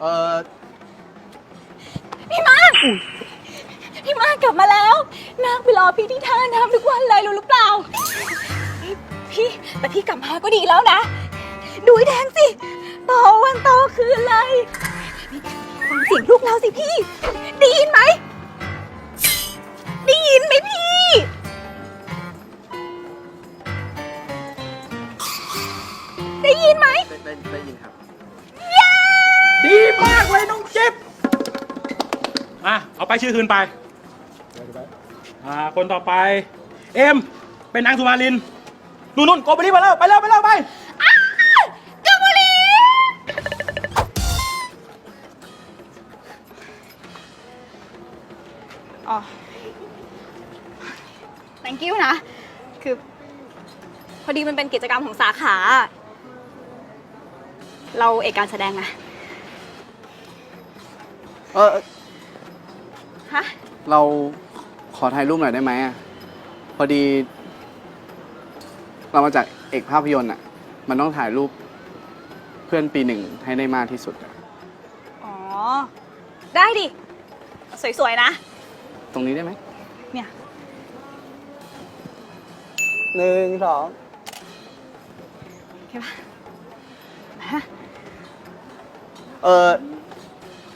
เออพี่มากพี่มากกลับมาแล้วนางไปรอพี่ที่ท่าน้ำทุกวันเลยรู้หรือเปล่า พี่แต่พี่กลับมาก็ดีแล้วนะ ดูไอ้แดงสิโตวันโตคืนเลยฟังเสียงลูกเราสิพี่ได้ยินไหม อะเอาไปชื่อคืนไป อ่า คนต่อไป เอ็ม เป็นนางสุมาลิน นู่นนู่นโกไปรีบมาแล้ว ไปแล้วไปแล้วไปกบุรีอ๋อ thank you นะ คือ พอดีมันเป็นกิจกรรมของสาขา เราเอกการแสดงนะ เออ ฮะ เราขอถ่ายรูปหน่อยได้ไหมอะพอดี เรามาจากเอกภาพยนตร์อะ มันต้องถ่ายรูปเพื่อนปีหนึ่งให้ได้มากที่สุดอะอ๋อ ได้ดิ สวยๆ นะ ตรงนี้ได้ไหมเนี่ย หนึ่งสองโอเคปะฮะเออ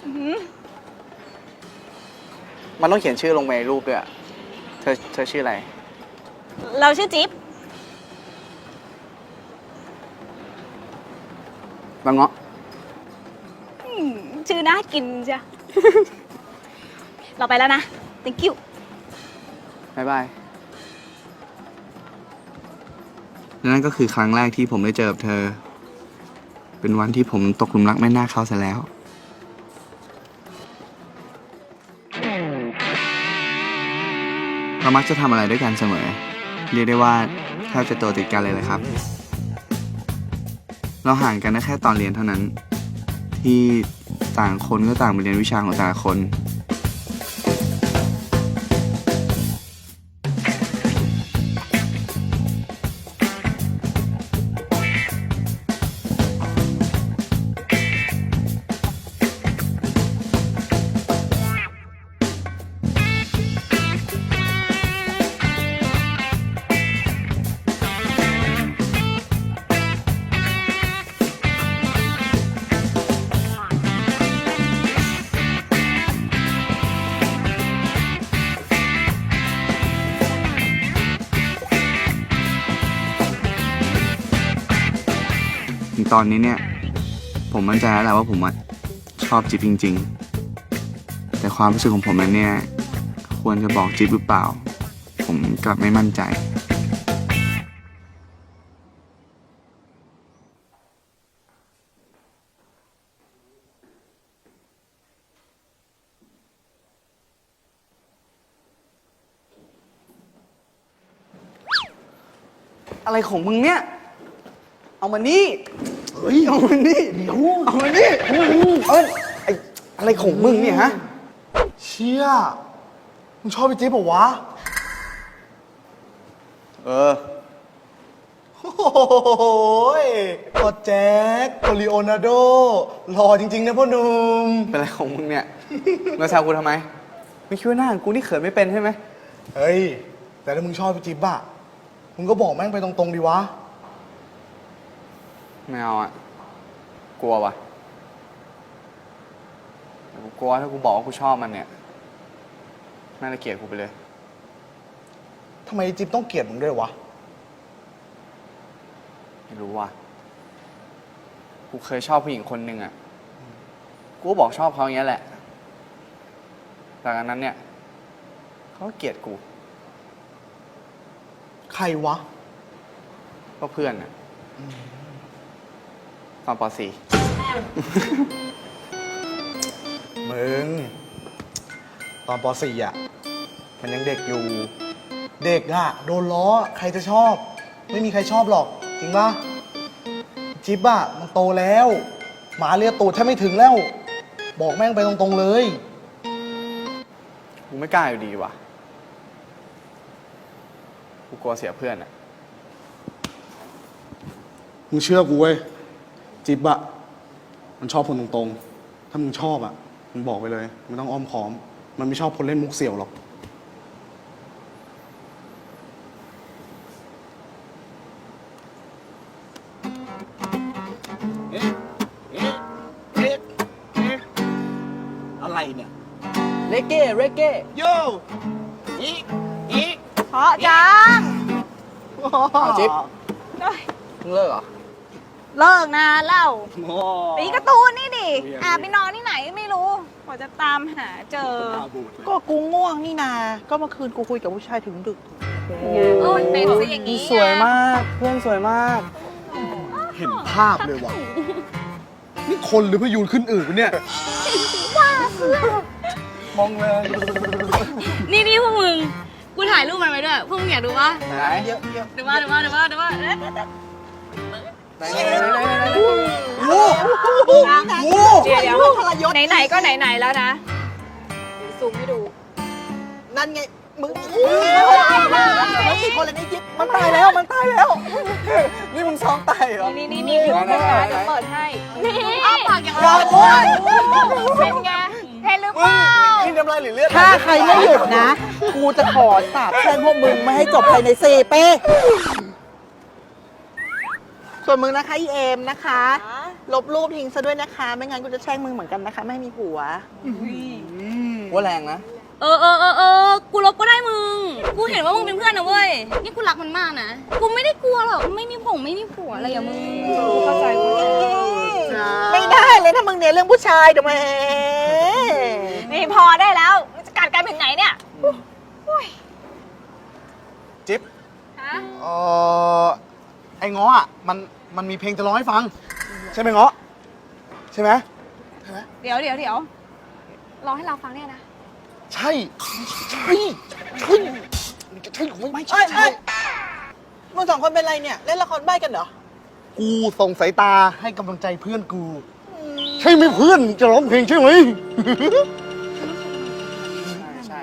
อื้อหือ มันต้องเขียนชื่อลงไปในรูปด้วยอะเธอเธอชื่ออะไร เราชื่อจิ๊บบางเงาะ อืมชื่อน่ากินจ้ะ เราไปแล้วนะ thank you บายบายนั่นก็คือครั้งแรกที่ผมได้เจอกับเธอ เป็นวันที่ผมตกหลุมรักแม่นาคเขาซะแล้ว เรามักจะทำอะไรด้วยกันเสมอ เรียกได้ว่าแทบจะตัวติดกันเลยเลยครับ เราห่างกันได้แค่ตอนเรียนเท่านั้น ที่ต่างคนก็ต่างไปเรียนวิชาของแต่ละคน ถึงตอนนี้เนี่ย ผมมั่นใจแล้วแหละว่าผมอะชอบจิ๊บจริง ๆ แต่ความรู้สึกของผมนั้นเนี่ย ควรจะบอกจิ๊บหรือเปล่า ผมกลับไม่มั่นใจ อะไรของมึงเนี่ย เอามานี่ เฮ้ยเอามานี่เดี๋ยวเอามานี่เอ้ยไออะไรของมึงเนี่ยฮะ เชี่ยมึงชอบพี่จิ๊บเหรอวะ เออ โอ้โหยก็แจ็คโอลิโอนาโดหล่อจริง ๆ นะพ่อหนุ่มเป็นอะไรของมึงเนี่ยมาแซวกูทำไม ไม่คิดว่าหน้ากูนี่เขินไม่เป็นใช่ไหม เฮ้ย แต่ถ้ามึงชอบพี่จิ๊บอะมึงก็บอกแม่งไปตรง ๆ ดีวะ ไม่เอาอะ กลัววะแต่กูกลัวถ้ากูบอกว่ากูชอบมันเนี่ยน่าจะเกลียดกูไปเลย ทำไมจิ๊บต้องเกลียดมึงด้วยวะ ไม่รู้ว่ะ กูเคยชอบผู้หญิงคนหนึ่งอะ กูก็บอกชอบเขาอย่างเงี้ยแหละ หลังจากนั้นเนี่ย เขาก็เกลียดกูใครวะก็เพื่อนอะต อนป .4 มึง ตอนป .4 อะ มันยังเด็กอยู่ เด็กอะ โดนล้อ ใครจะชอบ ไม่มีใครชอบหรอก จริงปะจิ๊บอะ มันโตแล้ว หมาเลียตูดแทบไม่ถึงแล้ว บอกแม่งไปตรงๆเลยกูไม่กล้าอยู่ดีว่ะ กูกลัวเสียเพื่อนอะมึงเชื่อกูเว้ย จิ๊บอะมันชอบคนตรงๆ ถ้ามึงชอบอะมึงบอกไปเลยไม่ต้องอ้อมค้อม มันไม่ชอบคนเล่นมุกเสี่ยวหรอกอะไรเนี่ย เรเก้เรเก้โยอีอีเพราะจังจิ๊บเอ้ยมึงเลิกเหรอ เลิกนานแล้วโอ้ตีการ์ตูนนี่ดิแอบไปนอนที่ไหนไม่รู้กว่าจะตามหาเจอก็กูง่วงนี่นา ก็เมื่อคืนกูคุยกับผู้ชายถึงดึกเออมันเป็นซะอย่างนี้สวยมาก เพื่อนสวยมาก เห็นภาพเลยว่ะ นี่คนหรือพยูนขึ้นอืดวะเนี่ย มองเลยนี่นี่พวกมึง กูถ่ายรูปมันไว้ด้วย พวกมึงอยากดูปะไหน เยอะเยอะ ดูว่าดูว่าดูว่าดูว่า เอ๊ะไหนไหนไหนไหนเดี๋ยวเดี๋ยวไหนๆก็ไหนๆแล้วนะซูมให้ดู นั่นไง มึงมันติดคนลยนี่ยิบมันตายแล้ว มันตายแล้ว นี่มึงซ้อมไตเหรอ นี่นี่นี่เดี๋ยวไหนไหนไหนเดี๋ยวเปิดให้ นี่อ้าปากอย่างรเราอ้วนเป็นไงเห็นหรือเปล่านี่น้ำลายหรือเลือด ถ้าใครไม่หยุดนะ กูจะขอสาบแช่งพวกมึงไม่ให้จบภายในสี่ปี ส่วนมึงนะคะอีเอมนะคะ ลบรูปทิ้งซะด้วยนะคะ ไม่งั้นกูจะแช่งมึงเหมือนกันนะคะ ไม่ให้มีผัวว่าแรงนะ เออเออเออเออกูลบก็ได้มึง กูเห็นว่ามึงเป็นเพื่อนนะเว้ย นี่กูรักมันมากนะ กูไม่ได้กลัวหรอก ไม่มีผงไม่มีผัวอะไรอย่างมึงเข้าใจเข้าใจไม่ได้เลยถ้ามึงเนี่ยเรื่องผู้ชายเดี๋ยวแหมนี่พอได้แล้วจะกัดกันถึงไหนเนี่ยจิ๊บฮะเออ ไอ้ง้ออะมันมันมีเพลงจะร้องให้ฟัง ใช่ไหมง้อใช่ไหมเดี๋ยวเดี๋ยวเดี๋ยวรอให้เราฟังเนี่ยนะ ใช่ใช่ใช่มันจะใช่หรือไม่ไม่ใช่ใช่มึงสองคนเป็นไรเนี่ย เล่นละครใบ้กันเหรอ กูส่งสายตาให้กำลังใจเพื่อนกู ใช่ไหมเพื่อนจะร้องเพลงใช่ไหม ใช่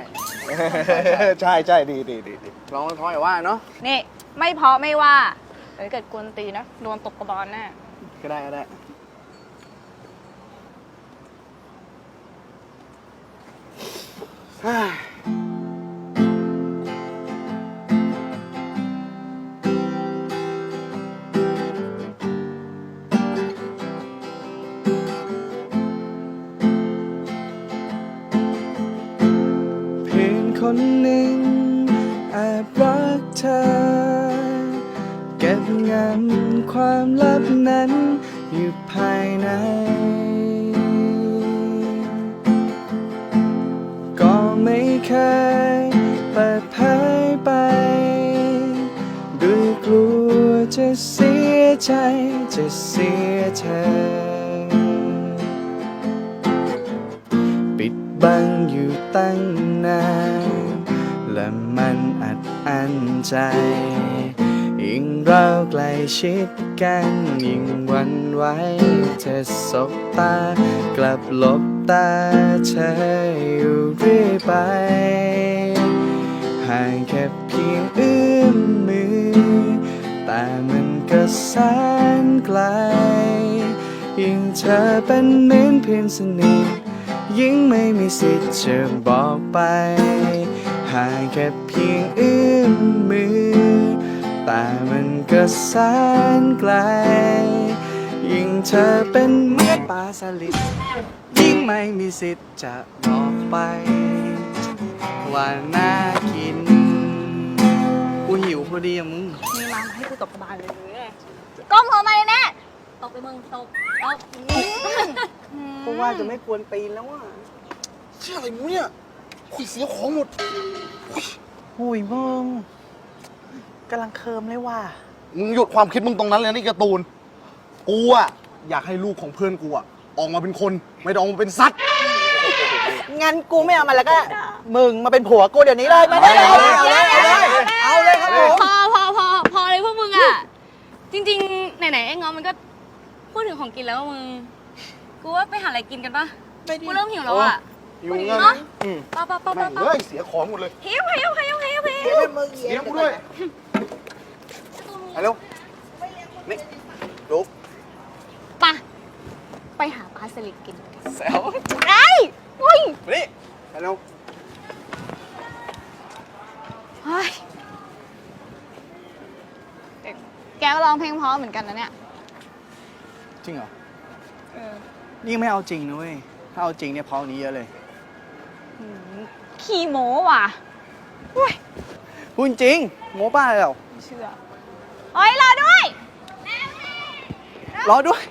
ใช่ใช่ดีดีดีดีร้องเพราะอย่าว่าเนาะนี่ ไม่เพราะไม่ว่า เดี๋ยวเกิดกวนตีนนะ โดนตกกระบอลแน่ก็ได้ก็ได้ เพียงคนหนึ่งแอบรักเธอเก็บงำความลับนั้นอยู่ภายใน ก็ไม่เคยเปิดเผยไป ด้วยกลัวจะเสียใจจะเสียเธอ ปิดบังอยู่ตั้งนานและมันอัดอั้นใจ ยิ่งเราใกล้ชิดกันยิ่งหวันไหวเธอสบตากลับหลบตาเธออยู่เรื่อยไป ห่างแค่เพียงเอื้อมมือ แต่มันก็แสนไกล ยิ่งเธอเป็นเหมือนเพียงสนิทยิ่งไม่มีสิทธิ์จะบอกไป ห่างแค่เพียงเอื้อมมือ แต่มันก็แสนไกล ยิ่งเธอเป็นเหมือนปลาสลิดยิ่งไม่มีสิทธิ์จะบอกไป ว่าน่ากิน กูหิวพอดีอะมึง มีมาให้กูตกกระบาลเลยเลยก้มหัวมาเลยแน่ตกไปมึงตกตกเพราะว่าจะไม่ควรปีนแล้วอะเชื่ออะไรมึงเนี่ยคุยเสียของหมด หุยมึง กำลังเคิมเลยว่ะ มึงหยุดความคิดมึงตรงนั้นเลยนะนี่การ์ตูน กูอะอยากให้ลูกของเพื่อนกูอะออกมาเป็นคน ไม่ได้ออกมาเป็นสัตว์ งั้นกูไม่เอามาแล้วก็ มึงมาเป็นผัวกูเดี๋ยวนี้เลยมาได้เลยเอาเลยเอาเลยเอาเลยครับผมพอพอพอพอเลยพวกมึงอะ จริงๆ ไหนๆไอ้ง้อมันก็พูดถึงของกินแล้วมึง กูว่าไปหาอะไรกินกันปะไม่ดีกูเริ่มหิวแล้วอะอยู่เงินเนาะอืมปะปะปะแม่ปะงปะเฮ้ยเสียของหมดเลยหิวหิวหิวหิวหิวเดี๋ยวมือเหยีเสียยบกูด้วยไป เร็วนี่ลุกปะไปหาปลาสลิดกินแซวไอ้อุ้ยมานี่ไปเร็วเฮ้ยแต่แกก็ร้องเพลงเพราะเหมือนกันนะเนี่ย จริงเหรอนี่ไม่เอาจริงนะเว้ย ถ้าเอาจริงเนี่ยเพราะนี้เยอะเลยขี้โม้ว่ะอุ้ย พูดจริง โม้ป้าเลยเหรอ ไม่เชื่อ โอ้ยรอด้วย รอด้วย